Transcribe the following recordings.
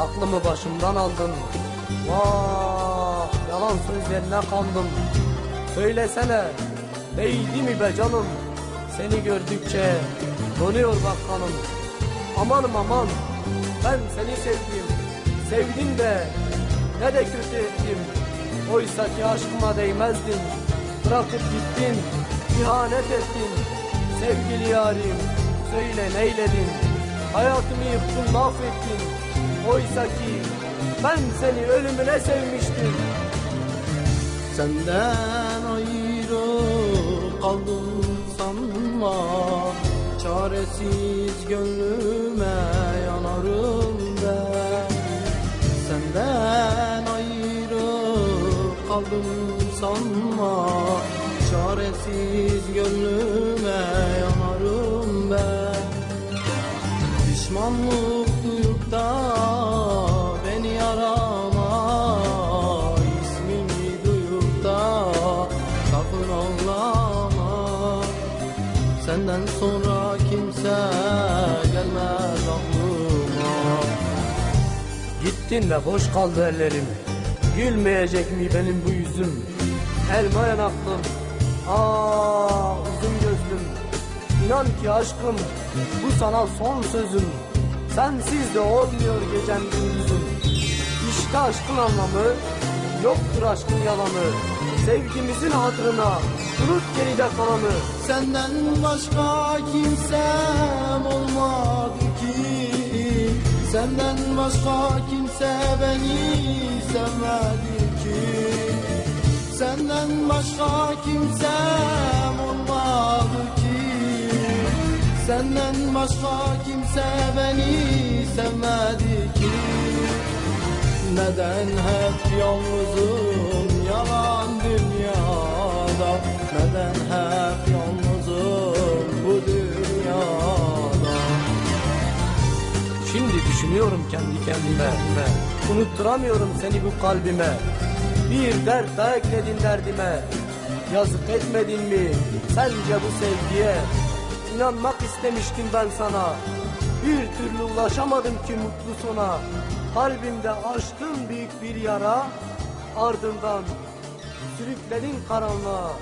Aklımı başımdan aldın. Vah yalan sözlerine kandım. Söylesene değdi mi be canım? Seni gördükçe donuyor bak kanım. Amanım aman ben seni sevdim. Sevdim de ne de kötü ettim. Oysa ki aşkıma değmezdin. Bırakıp gittin, ihanet ettin. Sevgili yarim, söyle neyledin? Hayatımı yıktın, mahvettin. Oysa ki ben seni ölümüne sevmiştim. Senden ayrı kaldım sanma. Çaresiz gönlüme yanarım ben Senden ayrı kaldım sanma. Çaresiz gönlüme yanarım ben Pişmanlık duyup da Senden sonra kimse gelmez aklıma Gittin ve boş kaldı ellerim. Gülmeyecek mi benim bu yüzüm? Elma yanaklım, ah uzun gözlüm. İnan ki aşkım, bu sana son sözüm. Sensiz de olmuyor gecem gündüzüm. İşte aşkın anlamı, yoktur aşkın yalanı. Sevgimizin hatırına, unut geride kalanı. Senden başka kimsem olmadı ki. Senden başka kimse beni sevmedi ki. Senden başka kimsem olmadı ki. Senden başka kimse beni sevmedi ki. Neden hep yalnızım düşünüyorum kendi kendime Unutturamıyorum seni bu kalbime. Bir dert daha ekledin derdime. Yazık etmedin mi sence bu sevgiye? İnanmak istemiştim ben sana. Bir türlü ulaşamadım ki mutlu sona Kalbimde açtın büyük bir yara Ardından sürükledin karanlığa.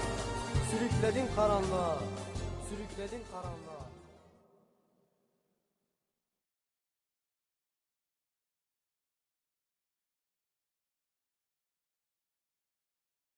Sürükledin karanlığa. Sürükledin karanlığa